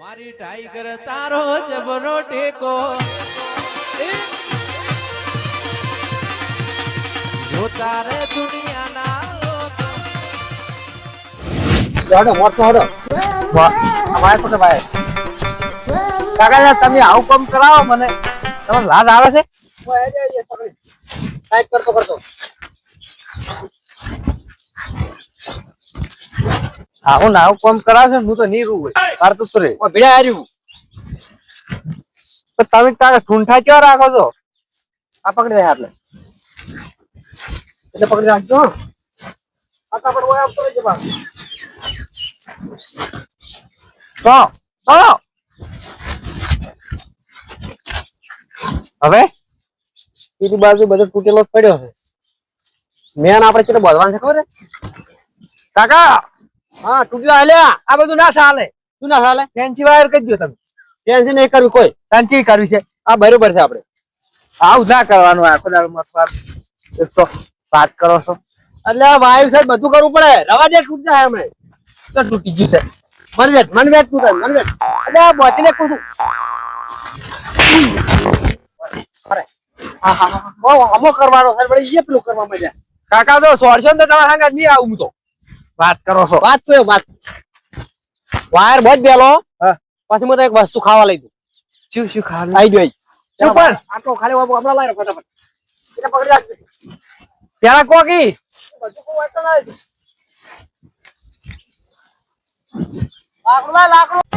મારી ટાઈગર તારો જબરો ટેકો. જો તારે દુનિયાના લોકો હડો મોટો હડો ભાઈ કોને ભાઈ. કાકા તમે આવું કામ કરાવો મને. તમને લાજ આવે છે? કાંઈક કરતો. આવું ને આવું કામ કરાવશે હું તો નહીં રૂ તાર તો રે ભીડા હાર્યું તો તમે તારે ઠૂંઠા કેવા રાખો છો? આ પકડી દે એટલે એટલે પકડી રાખજો આ આપણે ઓય આપતો રહેજો બા. તો તો. હવે? પેલી બાજુ બધો તૂટેલો પડ્યો છે. મેન આપણે કેટલો બોલવાનું છે ખબર છે? કાકા! હા, તૂટ્યો હાલ્યા આ બધું ના ચાલે. શું ના ચાલે? ફેન્સી વાયર કહી દો તમે. ફેન્સી નહીં કરવી કોઈ. ફેન્સી કરવી છે. આ બરોબર છે આપણે. આવું ના કરવાનું આખો દાડો મતવાર તો વાત કરો છો. એટલે આ વાયુ સાહેબ બધું કરવું પડે. રવા દે, તૂટ જાય હમણે. તો તૂટી ગયું છે. મનવેટ મનવેટ તું થાય મનવેટ એટલે આ બોતીને કૂદું અરે. હા હા હા. બહુ હમો કરવાનો સર વળી એ પેલું કરવા મજા કાકા તો સોળસો ને તો તમારા નહીં આવું તો. વાત કરો છો. વાત કયો વાત. વાયર બજ બેલો. પછી મને એક વસ્તુ ખાવા લઈ દઉં શું શું ખાવા લઈ દઉં શું પણ? આટલો ખાલી બાબુ હમણાં લાવ્યો ફટાફટ. એટલે પકડી રાખજો. પેલા કોકી? આવી લાકડું લાકડું.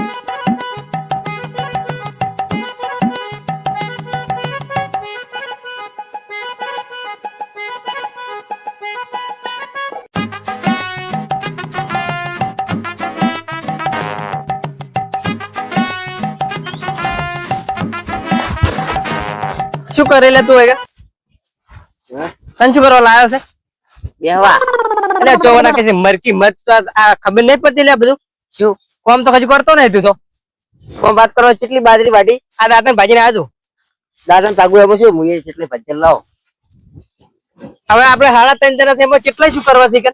શું કરે લે તું હવે તને શું કરવા લાયો છે બેહવા એટલે ચોવાના કે છે મરકી મત તો આ- આ ખબર નહીં પડતી લે આ બધું શું કોમ તો હજુ કરતો નહીં તું તો કોમ વાત કરો કેટલી બાજરી વાટી આ દાદા ભાજી ને આજુ દાદા તાગુ એમાં શું મુએ કેટલી ભજન લાવો હવે આપણે હાડા ત્રણ જણા છે એમાં કેટલા શું કરવા છે કે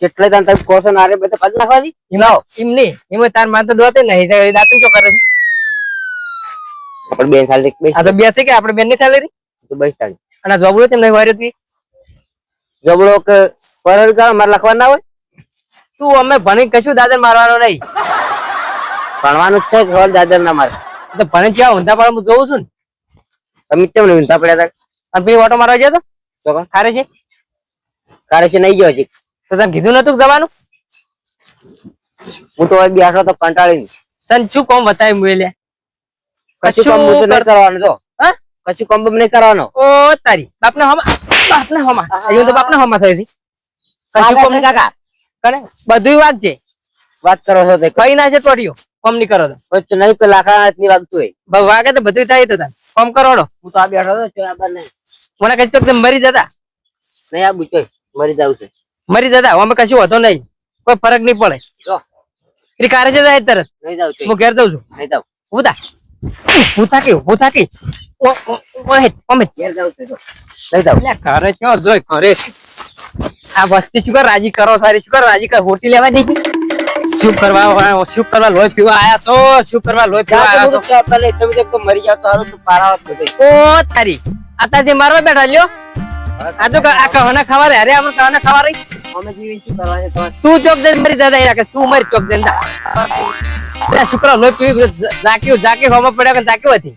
કેટલા તને તમે કોસો ના રે બધા પદ નાખવાની એમ લાવો એમ નહીં એમાં તાર માર તો દોતે નહીં દાંતન શું કરે છે આપણે બે સાલ આ તો બે છે કે આપણે બેનની સેલેરી તો બસ તાળી અને આ તેમ નહીં વાર્યો તું જોબડો કે પર ગાળ માર લખવા ના હોય? તું અમે ભણી કશું દાદર મારવાનો નહીં. ભણવાનું જ છે કે હોલ દાદર ના મારે? તો ભણી ક્યાં ઊંધા પાડ હું જોઉં છું ને. તમે કેમ નહીં ઊંધા પડ્યા હતા અને પેલી ઓટો મારવા ગયો તો? તો ખારે છે? ખારે છે નહીં ગયો હજી. તો તમે કીધું નતું જવાનું? હું તો બેઠો તો કંટાળી તને શું કોમ બતાવી લે કશું કામ તો કરવાનું હા કશું કામ નહીં કરવાનો. ઓ તારી. બાપને હમા બાપને હમા. આયો તો બાપને હમા થઈ હતી કશું કોમ કાકા. કને? બધું વાત છે. વાત કરો છો તે. કઈ ના છે ટોટીઓ કોમ નહીં કરો તો. નહીં તો લાકડા ની વાગતું હોય. વાગે તો બધું થાય તો તાર. કોમ કરોડો હું તો આ બેઠો હતો આ બને. મને કઈ તો મરી જતા. નહીં આ બુચો મરી જાવ છે. મરી જતા. અમે કશું હતો નહીં. કોઈ ફરક નહીં પડે. એ કારે છે જાય તરત. નહીં જાવ હું ઘેર દઉં છું. નહીં જાવ હું ઉતા કે થાકી હું થાકી ઓ ઓ ઓ અમે ઘેર ક્યાં જોઈ ઘરે. આ વસ્તી શું રાજી કરો સારી શું કર રાજી કર હોટી લેવા દે શું કરવા? શું કરવા લોહી પીવા આયા છો? શું કરવા લોહી પીવા આયા છો? તમે તો મરી જાવ તો હારું તું પારાવત બધે. ઓ તારી. આતાથી મારવા બેઠા લ્યો. આ તો આ કહાના ખાવા રે અરે આમ કહાના ખાવા રે અમે જીવી શું કરવા છે તું ચોક દે મરી દાદા એના કે તું મરી ચોક દે દા એ શુક્ર લોહી પીવી જાક્યું જાકે હોમાં પડ્યા કે જાક્યું હતી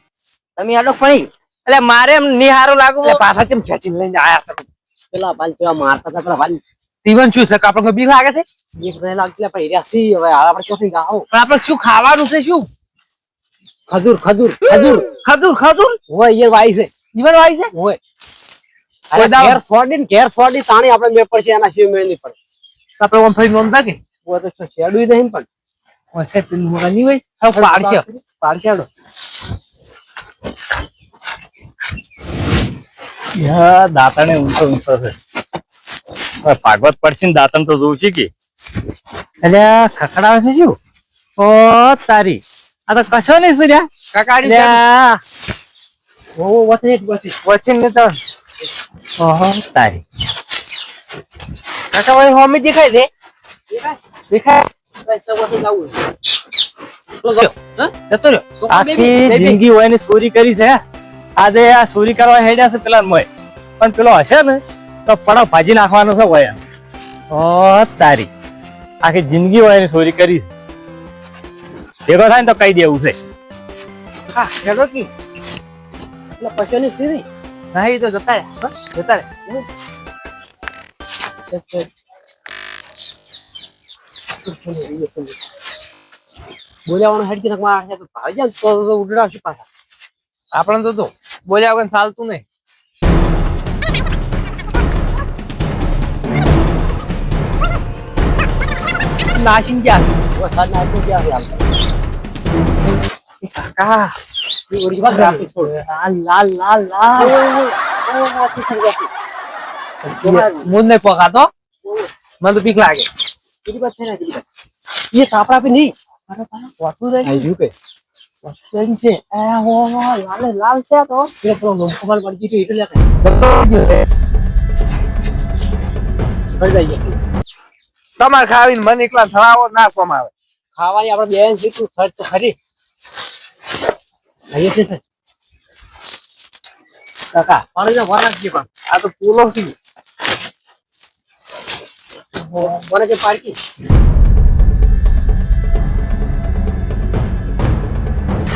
તમે આડો પડી એટલે મારે એમ નિહારો લાગુ પાછા કેમ ખેંચીને લઈને આયા તમે? પેલા બાલ પેલા મારતા હતા પેલા ભાઈ તીવન શું છે? આપણને બીક લાગે છે? બીક નહીં લાગતી પણ એરિયા સી હવે આપણે ચોથી ગાઓ પણ આપણે શું ખાવાનું છે શું? ખજૂર ખજૂર ખજૂર. ખજૂર ખજૂર? હોય યાર વાઈ છે. ઈવન વાઈ છે? હોય. અરે ઘેર સોડી ઘેર ફોડી તાણી આપણે મેળ પડશે એના સિવાય મેળ નહીં પડે. આપણે ઓમ ફરી નોંધતા કે હું તો શેડું નહીં પણ. હશે પેલું મોગા નહીં હોય? હવે પાડશે. પાડશેડો યા દાંતણે ઊંચો ઊંચો છે. ભાગવત પડશે ને દાંતણ તો જોઉં છે કે? એટલે ખખડાવે છે શું? ઓ તારી. આ તો કશો નહીં સૂર્યા. કકાડી ઓ વસી વસી. વસી ને તો ઓહો તારી. કાકા ભાઈ હોમી દેખાય દેખાય. તો વસી જવું જો જતો રહ્યો. તો કામ બે આખી બે- બે- જિંદગી હોયની ચોરી કરી છે આજે આ ચોરી કરવા હેડ્યા છે પેલા મોય પણ પેલો હશે ને તો પડાવ ભાજી નાખવાનો છે હોય ઓ તારી. આખી જિંદગી હોયની ચોરી કરી. ભેગો થાય ને તો કહી દેવું છે. હા હેડો કી? એટલે પછો ની સીધી ના એ તો જતા રહ્યા જતા રહ્યા બોલ્યાવાનું હેડ કે નકમાં આ તો ભાઈ જાય તો તો ઉડડાવશે પાછા. આપણે તો જો બોલ્યા વગર ચાલતું નહીં. નાસીન ગયા વરસાદ ના આવતો ક્યાં હાલ? કાકા એ ઓરી વાત રાખી છોડ. લાલ લાલ લાલ લાલ. મું નહીં પકાતો મને તો બીક લાગે. પેલી વાત છે ને પેલી એ વાતું રહી આઈ છે કેમ છે આ હો હો લાલ લાલ છે તો પેલો પેલો લોમકમાલ પડી ગયો એટલે ફરી જઈએ તમારે ખાવીને મને એકલા થવાવો નાખવામાં આવે. ખાવાની આપણે બેન સીધું ખર્ચ ખરી. આઈએ છે સર કાકા પાણી ના ભર નાખજે પણ. આ તો પૂલો છે. મને કે પાડકી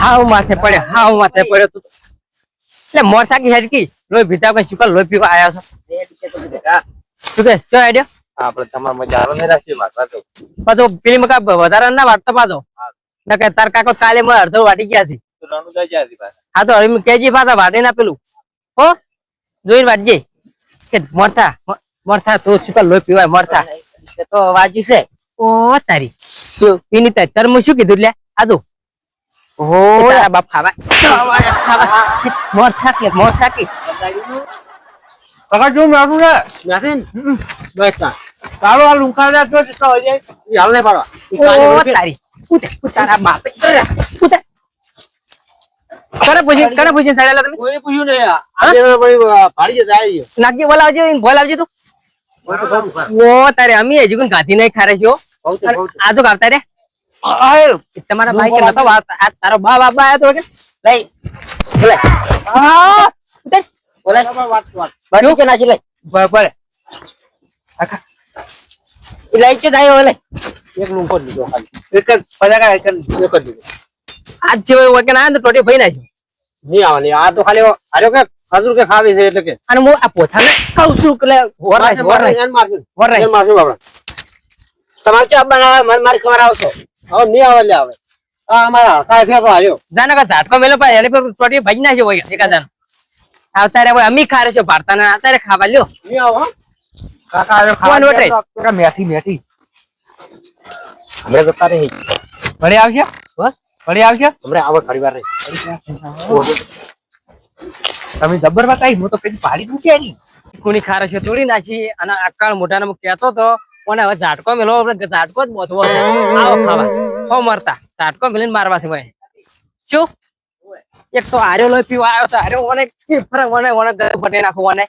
હાવ માથે પડે હાવ માથે પડ્યો તું એટલે મોર થાકી હેડકી લોહી ભીતા કઈ શુકર લોહી પીવા આયા છો શું કે શું આઈડિયા આપડે તમારા મજા નહીં રાખીએ માથા તો પાછો પેલી મકા વધારે ના વાટતો પાછો ના કે તાર કાકો કાલે મને અડધો વાટી ગયા છે રણુદા જ્યાં હતી પાછા. હા તો હવે કેજી પાછા વાટે ના પેલું હો જોઈને વાટજે કે મોરથા મ- મોરથા તો શુકર લોહી પીવાય મોરથા એ તો વાજ્યું છે ઓ તારી શું પીની તારી તાર હું શું કીધું લે આદુ ઓહો. તારા બાપ ખાવા. ખાવા. મોર થાકી મોર થાકી. જો મારું રે નાખે ને? બસ તારો. આ લુંખાડા તો જતો હોય જાય હાલ નહીં પાડવા ઓ તારી. ઉતે તારા બાપે. ઉતે કરે પૂછી કરે પૂછી સાડેલા તમે. કોઈ પૂછ્યું નહીં આ. ભાડી જતા આવી નાગજી બોલાવજે બોલાવજે તું. ઓ તારે અમે હજી કોઈ ગાધી નહીં ખારે છો બહુ તો બહુ આ તો ગાવતા રે. તમારા ભાઈ કે નતો વાત આ તારો બા બાબા આયો તો કે લઈ લઈ આ બોલે. વાત વાત. બાજુ કે નાસી લઈ. બરાબર આખા. લઈ ચો જાય ઓલે એક લુંકો લીધો ખાલી. એક જ પજાકા એક એક લીધો. આજ જે હોય કે ના ટોટી ભાઈ નાખ્યો નહીં આવવાની. આ તો ખાલી આર્યો કે ખજૂર કે ખાવી છે એટલે કે. અને હું આ પોથાને કહું છું એટલે વર રાખ, મારશું. એને મારશું આપણે. તમારે બનાવે? મને મારી ખબર આવશો. હવે નહીં આવે લે આવે. આ અમારા હડકાય છે તો હાર્યો જાને કે ઝાટકો મેલો પણ એની પર ટોટી ભાઈ નાખ્યો હોય એકાદાનો. આવતારે હોય અમી ખારે છે ભારતા ને અત્યારે ખાવા લ્યો. નહીં આવો કાકા આવ્યો ખાવાનું વટે? મેઠી મેઠી હમણાં જતા રહી. વળી આવશે? વળી આવશે? હમણાં આવે ઘણી વાર તમે જબર બતાવી હું તો કઈ પાડી મૂક્યા નહીં. કોની ખારે છે તોડી નાખી અને આકાળ મોઢાને હું કહેતો તો કોને હવે ઝાટકો મેલો આપણે ઝાટકો જ બોધવો આવો ખાવા. હો મરતા. ઝાટકો મેલીને મારવા છે ભાઈ શું? એક તો આર્યો લોહી પીવા આવ્યો છે. આર્યો મને ફરક? મને મને ફટે નાખો મને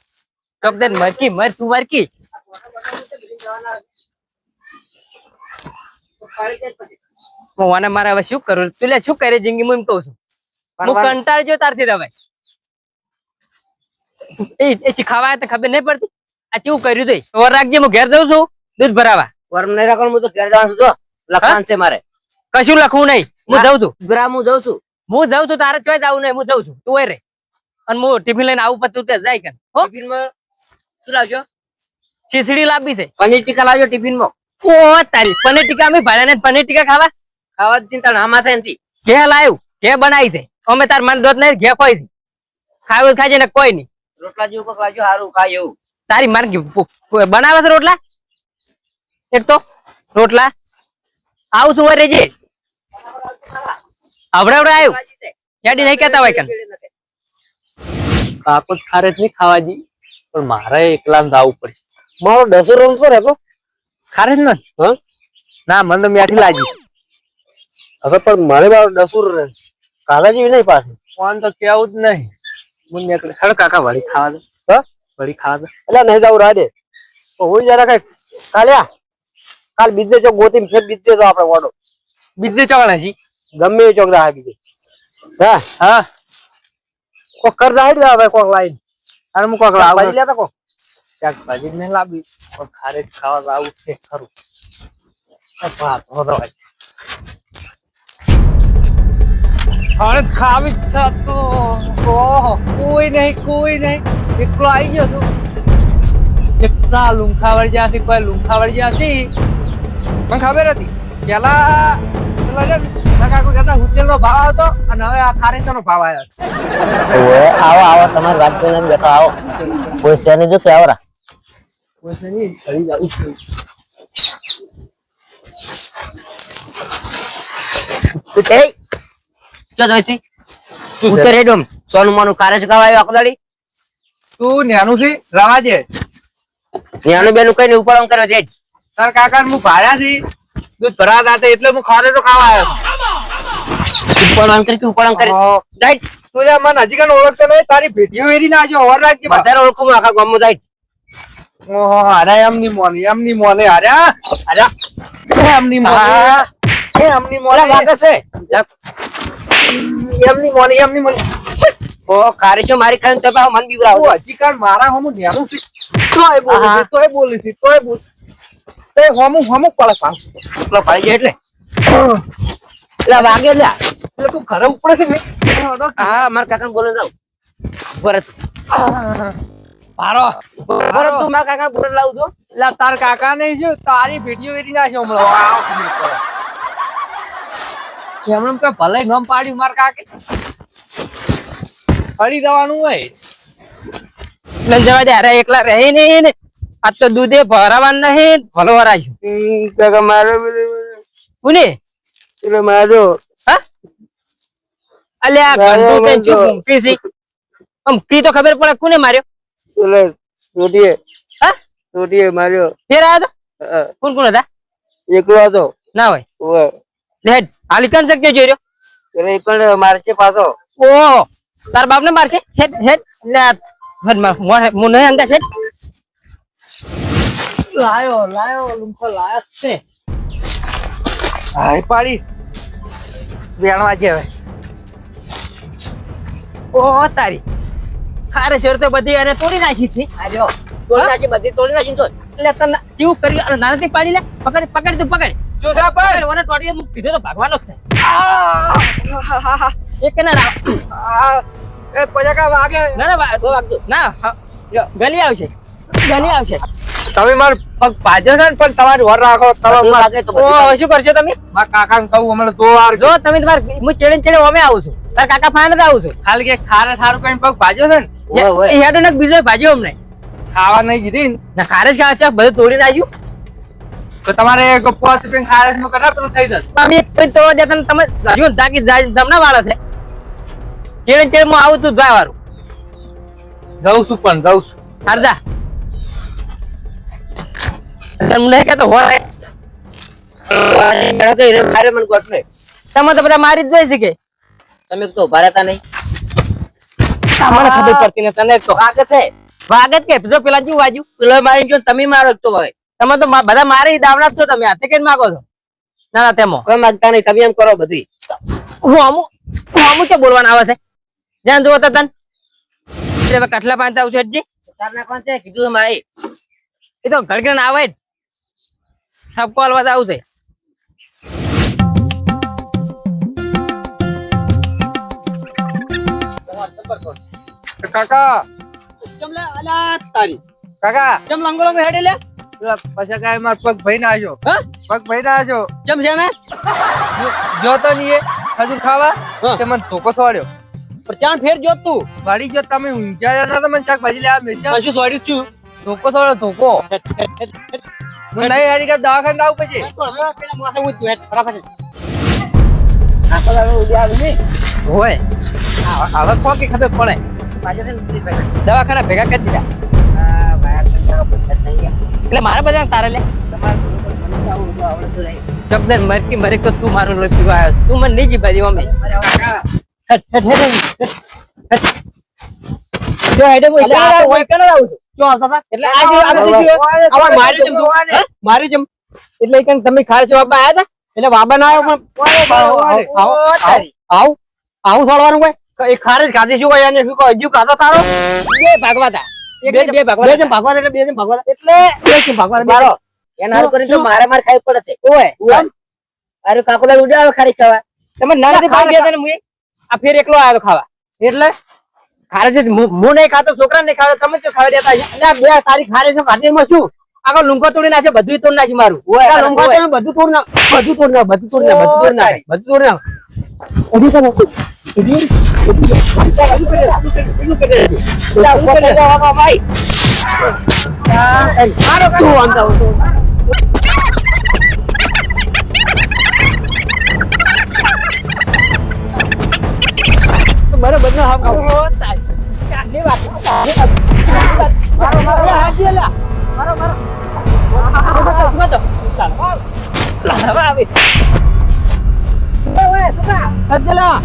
ચોક દે મરકી મર તું મરકી. મને મારે હવે શું કરું? તું લે શું કરે જિંદગી હું એમ કહું છું. હું કંટાળી જો તારથી હવે. એ એ ખાવા તો ખબર નહીં પડતી. આ કેવું કર્યું તું? ઓર રાખજે હું ઘેર જઉં છું. દૂધ ભરાવા. વર્મ નહીં રાખવાનું હું તો ઘેર જવાનું છું જો. લખાણ છે મારે. કશું લખવું નહીં. હું જઉં છું. ગ્રામ હું જઉં છું. હું જઉં છું તારે ચોઈ જવું નહીં હું જઉં છું. તું રે. અને હું ટિફિન લઈને આવું પછી તું જાય કે ટિફિનમાં શું લાવજો? ખીચડી લાવવી છે. પનીર ટીકા લાવજો ટિફિનમાં. ઓ તારી પનીર ટીકા અમે ભાડ્યા ને પનીર ટીકા ખાવા? ખાવા ચિંતા ના માથે નથી ઘે લાવ્યું ઘે બનાવી છે. અમે તાર મન દોત નહીં ઘે કોઈ છે. ખાવું ખાજે ને કોઈ નહીં. રોટલા જેવું કોક લાવજો સારું ખાય એવું તારી માર બનાવે છે રોટલા? એક તો રોટલા. આવું છું રેજે? આવડે આવડે આવ્યું હેડી નહીં કેતા હોય કન કાકો ખારે જ નહીં ખાવા દી પણ મારે એકલા જવું પડશે. મારો ડસો રમતો રહેતો. ખારે જ નથી ના મને તો મેઠી લાગી. હવે પણ મારે મારો ડસુર કાલા જેવી નહીં પાછી. કોણ તો કેવું જ નહીં. મને નીકળે. હેડ કાકા વળી ખાવા દે. હ? વળી ખાવા દે. એટલે નહીં જાવ રાડે. તો હું જરા કઈ કાલ્યા કાલ બીજે જો ગોતી ફેર બીજે તો આપણે વાડો બીજું ચોકડા છી ગમે એ ચોક દા બીજી. હા? હા. કોક કર દા દા ભાઈ કોક લાઈન. અરે હું કોક લાવું. ભાજી લેતા કોક? શાકભાજી ને લાવી. પણ ખારે જ ખાવા લાવું છે ખરું. આ ભાત વધો હોય. ખારે જ ખાવી જ છે તો ઓહો કોઈ નહીં કોઈ નહીં. એકલો આવી ગયો છું. કેટલા લુંખા વળ્યા હતી કોઈ લુંખા વળ્યા હતી. મને ખબર હતી. પેલા છે ને, ભાવ હતો અને હવે આ ખારેચાનો ભાવ આવ્યો આવો આવો તમારી વાત કરીને બેઠો આવો. કોઈ છે નહીં જો કે આવો કોઈ છે નહીં, ઘડી જાઉં તું કે? જો જોઈતી ઉતર હેડમ સોનું મોનું કારે છે કવાયો આખો દાડી? તું નેનું છે? રવા દે. ન્યાનું બેનું કઈ ઉપર આમ કર્યો છે. તાર કાકા હું ભાડ્યા થી દૂધ ભરા દાતે એટલે હું ખારે તો ખાવા આવ્યો ઉપર આમ કે ઉપર આમ કરી. તું યાર મને હજી કણ ઓળખતો નહીં. તારી ભેટીઓ એરી નાખ્યો ઓવર રાખજે બા. વધારે ઓળખું આખા ગામમાં જાય ઓહો અરે એમ ની મોને એમ ની મોને અરે. અરે. એમ ની મોને. એમ ની મોને. વાગે છે. એમ ની મોને એમ ની મોને. ઓ કારે છો મારી ખાઈને તો મન બીવરાવો હજી કણ મારા હું ધ્યાન છે તોય બોલી છે તોય બોલી તોય બોલ તે હોમું હોમું પડે પાછું. એટલો પડી જાય એટલે. એટલે વાગે લે. એટલે તું ઘરે ઉપડે છે ને? હા મારા કાકા બોલે જાવ ભરત ભારો ભરત તું. મારા કાકા બોલે લાવું છો એટલે તાર કાકા નહીં શું તારી ભેટીઓ એરી છે હમણાં. એમણે કઈ ભલે ગમ પાડ્યું માર કાકે. ફરી જવાનું હોય. જવા દે અરે એકલા રહી નહીં ને. આ તો દૂધે ભરાવાનું નહીં ભલો ભરાયું કાકા મારો કોને એટલે મારો. હા? અલ્યા મને ચૂપ તો- ઊંઘી છે. આમ કી તો ખબર પડે કોને માર્યો? એટલે રોટીએ. હા? રોટીએ માર્યો. ફેર આવ્યો તો? કોણ કોણ હતા? એકલો હતો. ના હોય. ઓવે. લે હેડ હાલી કાન શક્ય જોઈ રહ્યો? એટલે પણ મારે પાછો. ઓ તાર બાપ ને મારશે? હેડ હેડ લે આ હેડ માર મોઢે મું નહીં અંદા હેડ. લાયો લાયો લુંખો લાયો છે. હાય પાડી. વેણવા છે હવે. ઓ તારી. હારે શેર તો બધી અને તોડી નાખી છે. આજો તોડી નાખી બધી તોડી નાખી તો. એટલે તને જીવ કરી અને નાનાથી પાડી લે. પકડ પકડ તું પકડ. જો જા પર ઓને ટોડીએ મુક કીધો તો ભાગવાનો જ થાય એક ના રાવ એ પજાકા વાગે. ના ના વા- વાગજો ના ગલી આવશે. ગલી આવશે. તમે માર પગ પાજો છે પણ તમારી વર રાખો તમે. શું કરશો તમે? મારા કાકાને કહું હમણાં તો વાર જો તમે તમાર હું ચેડે ચેડે અમે આવું છું. તાર કાકા ફાન જ આવું છું. ખાલી કે ખારે સારું કઈ પગ ભાજ્યો છે ને? હેડો ને બીજો ભાજ્યો અમને. ખાવા નહીં જીધી ને. ના ખારે જ ખાવા છે બધું તોડી નાખ્યું. તો તમારે પાંચ રૂપિયા ખારેજનું કરા પેલું થઈ જશે. અમે એક તોડવા દેતા તમે હજુ તાકી જમણા વાળા છે. ચેડે ચેડે હું આવું છું વાળું. જઉં છું પણ જઉં છું. તમને કહેતો હોય. મારે મને ગોઠવે. તમે તો બધા મારી જ દઈ છે કે. તમે તો ભરાતા નહીં. મને ખબર પડતી નથી. તને તો વાગે છે. વાગે કે. જો પેલા જેવું વાજુ પેલો મારી જો તમે મારો તો તમે તો બધા મારી દાવડા છો. તમે હાથે કઈ માગો છો? ના ના તેમાં. કોઈ માગતા નહીં. તમે એમ કરો બધી. હું અમુક હું અમુક કે બોલવાના આવે છે? જ્યાં જુઓ તો તન. એટલે કઠલા પાંચ આવશે તારના કોણ કીધું મારે એ તો ઘડગડ આવે જ. ઠપકો હલવા આવશે કાકા. ચમલે અલા તારી. કાકા. ચમ લંગોળો મે હેડે લે? પછી કાય માર પગ ભઈ ના આજો. હા? પગ ભઈ ના આજો. ચમ છે ને? જો તો નીએ ખજૂર ખાવા? તે મને ધોકો સોડ્યો. પણ ચાન ફેર જો તું. વાડી જો તમે ઊંઝા તો મને શાકભાજી લેવા મેચા કશું સોડ્યું છું. ધોકો સોડ્યો ધોકો. નહીં હારી કે દવાખાને આવું પછી? પેલા ફટાફટ. હોય. હવે કોકી ખબર પડે. દવાખાના ભેગા કરી દીધા. એટલે મારે બધા તારે લે. ચોકદર મરકી મરે તો તું મારું લોહી પીવા આવ્યો તું મને નહીં જીભાજી મમ્મી. જો હેડે આવું છું? જો એટલે જે જેમ. એટલે તમે ખાર છો બાબા આયા હતા? એટલે બાબા ના આવ્યો પણ આવો, કોઈ? એ ખારેજ ખાધી શું કોઈ? શું હજુ ખાધો તારો? બે ભાગવા તા એક બે બે ભાગવા બે તા. ભાગવા એટલે બે જેમ ભાગવા એટલે બે જેમ ભાગવા મારો. એના કરીને તો મારે માર ખાવી પડે છે ઓય. અરે કાકોલા ઉડાવ ખારી ખાવા. તમે ના નથી બે આ ફેર એકલો આવ્યો ખાવા. એટલે? ખારે છે હું નહીં ખાતો છોકરા નહીં ખાતો તમે તો ખાવા દેતા છે? એટલે બે તારી ખારેજ ખાધી માં શું? આગળ લુંગો તોડી નાખે બધું તોડી નાખી મારું. લંગોટ ને બધું તોડ નાખ બધું તોડ નાખ બધું તોડ નાખ બધું તોડ નાખ બધું તોડ નાખ. ઊભી કર ઊભી ભાઈ તું આમ જાવ. બરાબર ના હાવ ખાવ. મારો મારો હાથ દે લા મારો મારો. હાથ દે લા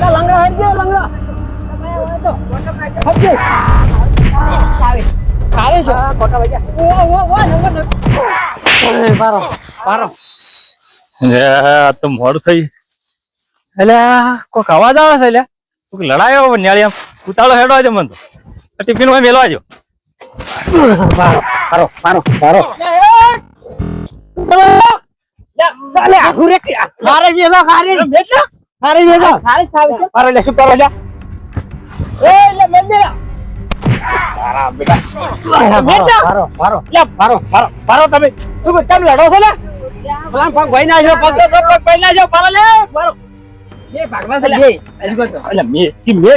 લા લંગડા હાથ દે લંગડા. હાથ દે ખાલે છો. કોટા વાજા ઓ ઓ ઓ આ તો મોડું થઈ એટલે કોક અવાજ આવે છે એટલે લડાયો ન્યાળી આમ ઉતાળો હેડો આજે મન તો. ટિફિનમાં મેલો આજો મારો મારો મારો. મારે બેસો ખારે. ખારે બેસો ખારે છે. મારે લે કરો લે એ લે મેલ દે મારો મારો મારો મારો. મારો તમે. શું તમે લડો છો ને? પગ ભાઈ ના જો પગ પગ પગ ના મારો લે. મારો. બે ભાગમાં છે એટલે મે કી મે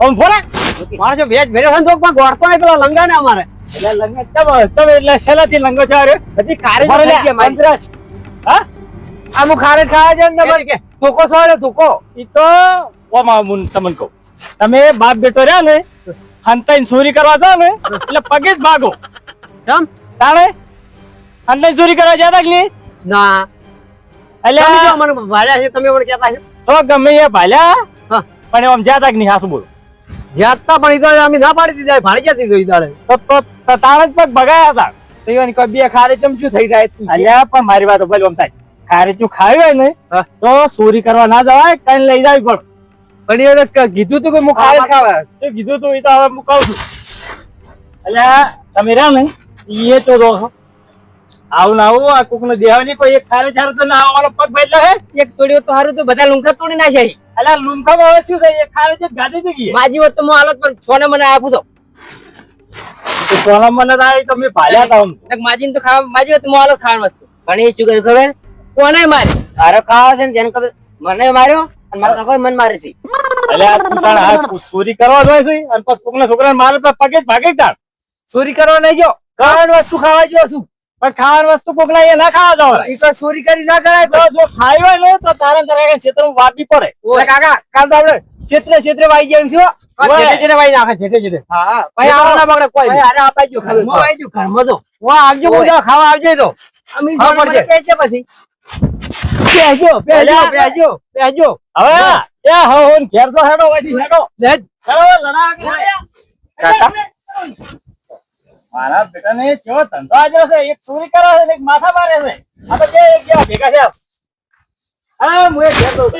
આમ ફોરા મારે જો વેજ ભેરે હોય તો પગ ગોળતો નહીં પેલા લંગા ને અમારે. એટલે લંગા તમે તમે એટલે શેલાથી લંગો છો અરે? બધી ખારે મારી. અંતરાજ. હા? ખારે ખાવા છે ને તમારે? કે તુકો સોડે તુકો ઈ તો ઓમાં મુન તમને કહું. તમે બાપ બેટો રહ્યા ને હંતાઈને ચોરી કરવા જાવ ને એટલે પગે જ ભાગો. કેમ? તાણે? હંતાઈને ચોરી કરવા જતા કે ના. એટલે જો ભાડ્યા છે તમે મને કહેતા છો. તો ગમે એ ભાલ્યા પણ આમ જ્યાં તક નહીં હાસું બોલો. જ્યાતા પણ ઈ અમે ના પાડી દીધા ભાડી જતી ગઈ દાડે તો તો તો જ પગ ભગાયા હતા. તો કોઈ બે ખારે ચમ શું થઈ જાય અલ્યા પણ મારી વાત ભલે આમ થાય. ખારે તું ખાવી હોય ને. તો ચોરી કરવા ના જવાય કઈ લઈ જાવી પણ. પણ એને કીધું તું કે હું ખારે ખાવા? તો કીધું તું એ તો હવે હું કહું છું. અલ્યા તમે રહ્યા ને એ તો આવું ના આવું આ કોક ને દેવાની કોઈ એક ખારે ચારે તો ના આવવાનો પગ બદલા હે. એક તોડ્યો તો હારું તો બધા લુંખા તોડી નાખ્યા અલ્યા લુંખામાં હવે શું થાય? એક ખારે જે ગાડી જગી. માજી હોત તો હું હાલત પણ છોને મને આપું તો છોને મને તો આવી તો મેં ભાલ્યા હતા આમ. માજી તો ખાવા માજી હોત તો હું હાલત ખાવાનું વસ્તુ પણ એ શું કર્યું ખબર? કોને મારી તારો ખાવા છે ને જેને ખબર મને માર્યો અને મારા કોઈ મને મારે છે. અલ્યા તું ચોરી કરવા જાય છે? અને પછી કોકના છોકરાને મારે તો પગે જ ભાગે જ તાણ. ચોરી કરવા નહીં જો કારણ વસ્તુ ખાવા જો છું. પણ ખાવાની વસ્તુ કોકના એ ના ખાવા જવાય. એ તો ચોરી કરી ના કરાય. તો જો ખાઈ હોય ને તો તારે તારે ક્ષેત્રમાં વાપી પડે. કાકા કાલ તો આપડે ક્ષેત્રે ક્ષેત્રે વાઈ જાય છો? હવે? મારા બેટા ને કેવો ધંધો આજ છે? એક ચોરી કરે છે એક માથા મારે છે. આપણે કે એક જેવા ભેગા છે હા, હું ઘેર દઉં